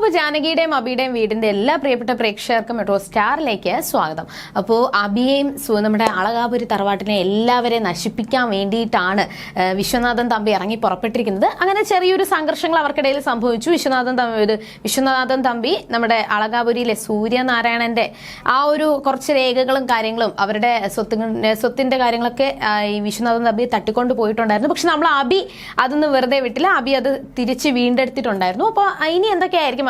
അപ്പോൾ ജാനകിയുടെയും അബിയുടെയും വീടിന്റെ എല്ലാ പ്രിയപ്പെട്ട പ്രേക്ഷകർക്കും മെട്രോ സ്റ്റാറിലേക്ക് സ്വാഗതം. അപ്പോൾ അബിയെയും നമ്മുടെ അളകാപുരി തറവാട്ടിനെ എല്ലാവരെയും നശിപ്പിക്കാൻ വേണ്ടിയിട്ടാണ് വിശ്വനാഥൻ തമ്പി ഇറങ്ങി പുറപ്പെട്ടിരിക്കുന്നത്. അങ്ങനെ ചെറിയൊരു സംഘർഷങ്ങൾ അവർക്കിടയിൽ സംഭവിച്ചു. വിശ്വനാഥൻ തമ്പി ഒരു വിശ്വനാഥൻ തമ്പി നമ്മുടെ അളകാപുരിയിലെ സൂര്യനാരായണന്റെ ആ ഒരു കുറച്ച് രേഖകളും കാര്യങ്ങളും അവരുടെ സ്വത്ത് സ്വത്തിന്റെ കാര്യങ്ങളൊക്കെ ഈ വിശ്വനാഥൻ തമ്പി തട്ടിക്കൊണ്ട് പോയിട്ടുണ്ടായിരുന്നു. പക്ഷെ നമ്മൾ അബി അതൊന്നും വെറുതെ വിട്ടില്ല. അബി അത് തിരിച്ച് വീണ്ടെടുത്തിട്ടുണ്ടായിരുന്നു. അപ്പോൾ ഇനി എന്തൊക്കെയായിരിക്കും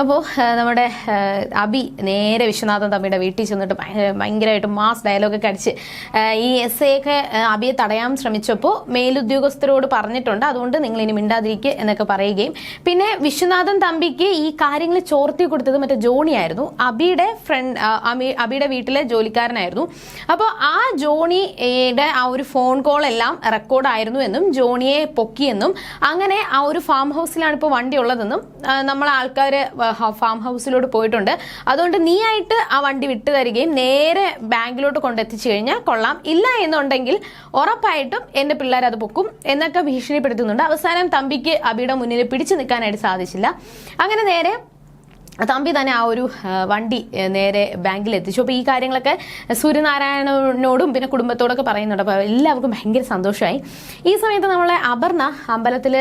അപ്പോൾ നമ്മുടെ അബി നേരെ വിശ്വനാഥൻ തമ്മിയുടെ വീട്ടിൽ ചെന്നിട്ട് ഭയ- ഭയങ്കരമായിട്ട് മാസ് ഡയലോഗൊക്കെ അടിച്ച് ഈ എസ് എ ഒക്കെ അബിയെ തടയാൻ ശ്രമിച്ചപ്പോൾ മേലുദ്യോഗസ്ഥരോട് പറഞ്ഞിട്ടുണ്ട്. അതുകൊണ്ട് നിങ്ങൾ ഇനി മിണ്ടാതിരിക്കുക എന്നൊക്കെ പറയുകയും. പിന്നെ വിശ്വനാഥൻ തമ്പിക്ക് ഈ കാര്യങ്ങൾ ചോർത്തി കൊടുത്തത് മറ്റേ ജോണിയായിരുന്നു അബിയുടെ ഫ്രണ്ട് അബിയുടെ വീട്ടിലെ ജോലിക്കാരനായിരുന്നു. അപ്പോൾ ആ ജോണിയുടെ ആ ഒരു ഫോൺ കോൾ എല്ലാം റെക്കോർഡായിരുന്നു എന്നും ജോണിയെ പൊക്കിയെന്നും അങ്ങനെ ആ ഒരു ഫാം ഹൗസിലാണ് ഇപ്പോൾ വണ്ടി ഉള്ളതെന്നും നമ്മൾ ആൾക്കാർ ഫാം ഹൗസിലോട്ട് പോയിട്ടുണ്ട്. അതുകൊണ്ട് നീ ആയിട്ട് ആ വണ്ടി വിട്ടു തരികയും നേരെ ബാങ്കിലോട്ട് കൊണ്ടെത്തിച്ചു കഴിഞ്ഞാൽ കൊള്ളാം. ഇല്ല എന്നുണ്ടെങ്കിൽ ഉറപ്പായിട്ടും എന്റെ പിള്ളേർ അത് പൊക്കും എന്നൊക്കെ ഭീഷണിപ്പെടുത്തുന്നുണ്ട്. അവസാനം തമ്പിക്ക് അബിയുടെ മുന്നിൽ പിടിച്ചു നിൽക്കാനായിട്ട് സാധിച്ചില്ല. അങ്ങനെ നേരെ തമ്പി തന്നെ ആ ഒരു വണ്ടി നേരെ ബാങ്കിൽ എത്തിച്ചു അപ്പോൾ ഈ കാര്യങ്ങളൊക്കെ സൂര്യനാരായണനോടും പിന്നെ കുടുംബത്തോടൊക്കെ പറയുന്നുണ്ട്. അപ്പോൾ എല്ലാവർക്കും ഭയങ്കര സന്തോഷമായി. ഈ സമയത്ത് നമ്മളെ അപർണ അമ്പലത്തിൽ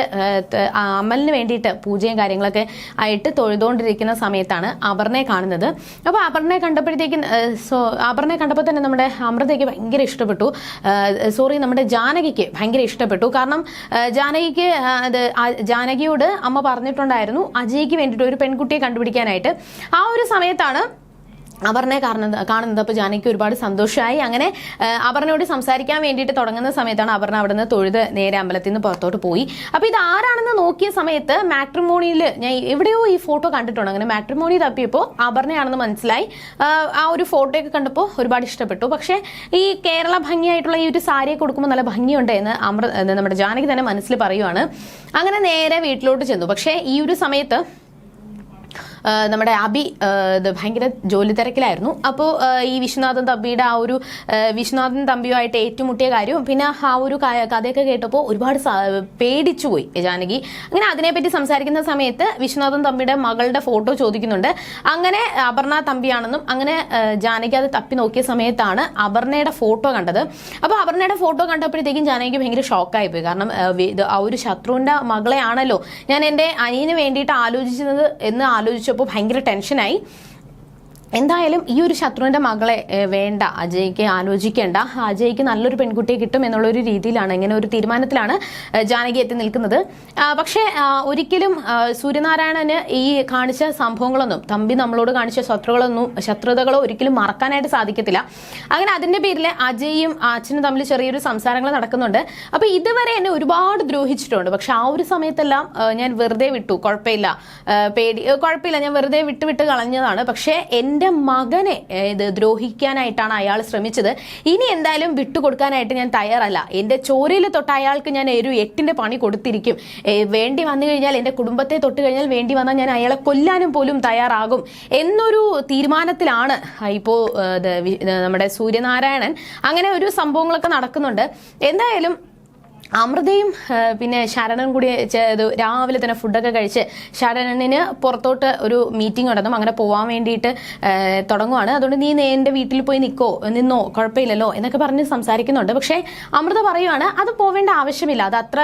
അമ്മലിന് വേണ്ടിയിട്ട് പൂജയും കാര്യങ്ങളൊക്കെ ആയിട്ട് തൊഴുതുകൊണ്ടിരിക്കുന്ന സമയത്താണ് അപർണയെ കാണുന്നത്. അപ്പോൾ അപർണയെ കണ്ടപ്പോഴത്തേക്കും സോ അപർണയെ കണ്ടപ്പോൾ തന്നെ നമ്മുടെ അമൃതയ്ക്ക് ഭയങ്കര ഇഷ്ടപ്പെട്ടു. സോറി നമ്മുടെ ജാനകിക്ക് ഭയങ്കര ഇഷ്ടപ്പെട്ടു. കാരണം ജാനകിക്ക് അത് ജാനകിയോട് അമ്മ പറഞ്ഞിട്ടുണ്ടായിരുന്നു അജയ്ക്ക് വേണ്ടിയിട്ട് ഒരു പെൺകുട്ടിയെ കണ്ടുപിടിക്കാനായിട്ട് ആ ഒരു സമയത്താണ് അപർണയെ കാണുന്നത് കാണുന്നത്. അപ്പോൾ ജാനകി ഒരുപാട് സന്തോഷമായി. അങ്ങനെ അപർണയോട് സംസാരിക്കാൻ വേണ്ടിയിട്ട് തുടങ്ങുന്ന സമയത്താണ് അപർണ അവിടെ നിന്ന് തൊഴുത് നേരെ അമ്പലത്തിൽ നിന്ന് പുറത്തോട്ട് പോയി. അപ്പോൾ ഇത് ആരാണെന്ന് നോക്കിയ സമയത്ത് മാട്രിമോണിയിൽ ഞാൻ എവിടെയോ ഈ ഫോട്ടോ കണ്ടിട്ടുണ്ട്. അങ്ങനെ മാട്രിമോണി തപ്പിയപ്പോൾ അപർണയാണെന്ന് മനസ്സിലായി. ആ, ഒരു ഫോട്ടോയൊക്കെ കണ്ടപ്പോൾ ഒരുപാട് ഇഷ്ടപ്പെട്ടു. പക്ഷേ ഈ കേരള ഭംഗിയായിട്ടുള്ള ഈ ഒരു സാരിയെ കൊടുക്കുമ്പോൾ നല്ല ഭംഗിയുണ്ട് എന്ന് അമൃ നമ്മുടെ ജാനകി തന്നെ മനസ്സിൽ പറയുവാണ്. അങ്ങനെ നേരെ വീട്ടിലോട്ട് ചെന്നു. പക്ഷേ ഈ ഒരു സമയത്ത് നമ്മുടെ അബി ഭയങ്കര ജോലി തിരക്കിലായിരുന്നു. അപ്പോൾ ഈ വിശ്വനാഥൻ തമ്പിയുടെ ആ ഒരു വിശ്വനാഥൻ തമ്പിയുമായിട്ട് ഏറ്റുമുട്ടിയ കാര്യവും പിന്നെ ആ ഒരു കഥയൊക്കെ കേട്ടപ്പോൾ ഒരുപാട് പേടിച്ചു പോയി ജാനകി. അങ്ങനെ അതിനെപ്പറ്റി സംസാരിക്കുന്ന സമയത്ത് വിശ്വനാഥൻ തമ്പിയുടെ മകളുടെ ഫോട്ടോ ചോദിക്കുന്നുണ്ട്. അങ്ങനെ അപർണ തമ്പിയാണെന്നും അങ്ങനെ ജാനകി അത് തപ്പി നോക്കിയ സമയത്താണ് അപർണയുടെ ഫോട്ടോ കണ്ടത്. അപ്പോൾ അപർണയുടെ ഫോട്ടോ കണ്ടപ്പോഴത്തേക്കും ജാനകിക്ക് ഭയങ്കര ഷോക്കായി പോയി. കാരണം ആ, ഒരു ശത്രുവിന്റെ മകളെയാണല്ലോ. ഞാൻ എന്റെ അനിയന് വേണ്ടിയിട്ട് ആലോചിച്ചത് എന്ന് ആലോചിച്ചപ്പോൾ ഭയങ്കര ടെൻഷനായി എന്തായാലും ഈ ഒരു ശത്രുവിന്റെ മകളെ വേണ്ട അജയ്ക്ക് ആലോചിക്കേണ്ട. അജയ്ക്ക് നല്ലൊരു പെൺകുട്ടിയെ കിട്ടും എന്നുള്ള ഒരു രീതിയിലാണ് ഇങ്ങനെ ഒരു തീരുമാനത്തിലാണ് ജാനകി എത്തി നിൽക്കുന്നത്. പക്ഷെ ഒരിക്കലും സൂര്യനാരായണന് ഈ കാണിച്ച സംഭവങ്ങളൊന്നും തമ്പി നമ്മളോട് കാണിച്ച ശത്രുക്കളൊന്നും ശത്രുതകളോ ഒരിക്കലും മറക്കാനായിട്ട് സാധിക്കത്തില്ല. അങ്ങനെ അതിന്റെ പേരിൽ അജയും അച്ഛനും തമ്മിൽ ചെറിയൊരു സംസാരങ്ങൾ നടക്കുന്നുണ്ട്. അപ്പൊ ഇതുവരെ എന്നെ ഒരുപാട് ദ്രോഹിച്ചിട്ടുണ്ട്. പക്ഷെ ആ ഒരു സമയത്തെല്ലാം ഞാൻ വെറുതെ വിട്ടു. കുഴപ്പമില്ല. പേടി കുഴപ്പമില്ല. ഞാൻ വെറുതെ വിട്ട് വിട്ട് കളഞ്ഞതാണ്. പക്ഷേ എന്റെ മകനെ ഏ, ഇത് ദ്രോഹിക്കാനായിട്ടാണ് അയാൾ ശ്രമിച്ചത്. ഇനി എന്തായാലും വിട്ടുകൊടുക്കാനായിട്ട് ഞാൻ തയ്യാറല്ല. എന്റെ ചോരയിൽ തൊട്ട് അയാൾക്ക് ഞാൻ ഒരു എട്ടിന്റെ പണി കൊടുത്തിരിക്കും. വേണ്ടി വന്നു കഴിഞ്ഞാൽ എന്റെ കുടുംബത്തെ തൊട്ട് കഴിഞ്ഞാൽ വേണ്ടി വന്നാൽ ഞാൻ അയാളെ കൊല്ലാനും പോലും തയ്യാറാകും എന്നൊരു തീരുമാനത്തിലാണ് ഇപ്പോൾ നമ്മുടെ സൂര്യനാരായണൻ. അങ്ങനെ ഒരു സംഭവങ്ങളൊക്കെ നടക്കുന്നുണ്ട്. എന്തായാലും അമൃതയും പിന്നെ ശരണനും കൂടി രാവിലെ തന്നെ ഫുഡൊക്കെ കഴിച്ച് ശരണനിന് പുറത്തോട്ട് ഒരു മീറ്റിംഗ് നടന്നും. അങ്ങനെ പോകാൻ വേണ്ടിയിട്ട് തുടങ്ങുവാണ്. അതുകൊണ്ട് നീ എന്റെ വീട്ടിൽ പോയി നിൽക്കോ നിന്നോ? കുഴപ്പമില്ലല്ലോ? എന്നൊക്കെ പറഞ്ഞ് സംസാരിക്കുന്നുണ്ട്. പക്ഷേ അമൃത പറയുവാണ് അത് പോവേണ്ട ആവശ്യമില്ല. അത് അത്ര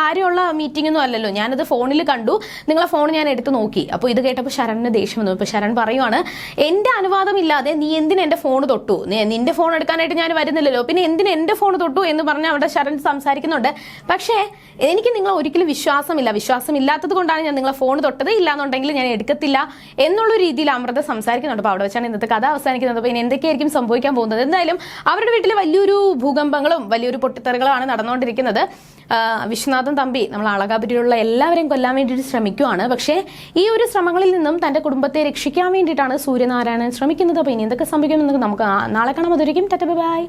കാര്യമുള്ള മീറ്റിംഗ് ഒന്നും അല്ലല്ലോ. ഞാനത് ഫോണിൽ കണ്ടു. നിങ്ങളെ ഫോൺ ഞാൻ എടുത്ത് നോക്കി. അപ്പോൾ ഇത് കേട്ടപ്പോൾ ശരണിന് ദേഷ്യം വന്നു. ഇപ്പോൾ ശരൺ പറയുവാണ് എന്റെ അനുവാദമില്ലാതെ നീ എന്തിന് എന്റെ ഫോൺ തൊട്ടു? നിന്റെ ഫോൺ എടുക്കാനായിട്ട് ഞാൻ വരുന്നില്ലല്ലോ. പിന്നെ എന്തിന് എന്റെ ഫോൺ തൊട്ടു? എന്ന് പറഞ്ഞ് അവിടെ ശരൺ സംസാരിക്കുന്നുണ്ട് പക്ഷേ എനിക്ക് നിങ്ങൾ ഒരിക്കലും വിശ്വാസമില്ല. വിശ്വാസമില്ലാത്തത് കൊണ്ടാണ് ഞാൻ നിങ്ങളെ ഫോൺ തൊട്ടത് ഇല്ലാന്നുണ്ടെങ്കിൽ ഞാൻ എടുക്കത്തില്ല എന്നുള്ള രീതിയിൽ അമൃത സംസാരിക്കുന്നുണ്ട്. അപ്പോൾ അവിടെ വെച്ചാണ് ഇന്നത്തെ കഥ അവസാനിക്കുന്നത്. അപ്പോൾ ഇനി എന്തൊക്കെയായിരിക്കും സംഭവിക്കാൻ പോകുന്നത്? എന്തായാലും അവരുടെ വീട്ടിൽ വലിയൊരു ഭൂകമ്പങ്ങളും വലിയൊരു പൊട്ടിത്തെറികളുമാണ് നടന്നുകൊണ്ടിരിക്കുന്നത്. വിശ്വനാഥൻ തമ്പി നമ്മൾ അളകാപുരിയിലുള്ള എല്ലാവരെയും കൊല്ലാൻ വേണ്ടിയിട്ട് ശ്രമിക്കുകയാണ് പക്ഷേ ഈ ഒരു ശ്രമങ്ങളിൽ നിന്നും തന്റെ കുടുംബത്തെ രക്ഷിക്കാൻ വേണ്ടിയിട്ടാണ് സൂര്യനാരായണൻ ശ്രമിക്കുന്നത്. അപ്പോൾ ഇനി എന്തൊക്കെ സംഭവിക്കുമെന്ന് നമുക്ക് നാളെ കാണാൻ മധുരിക്കും ടെറ്റ ബൈ.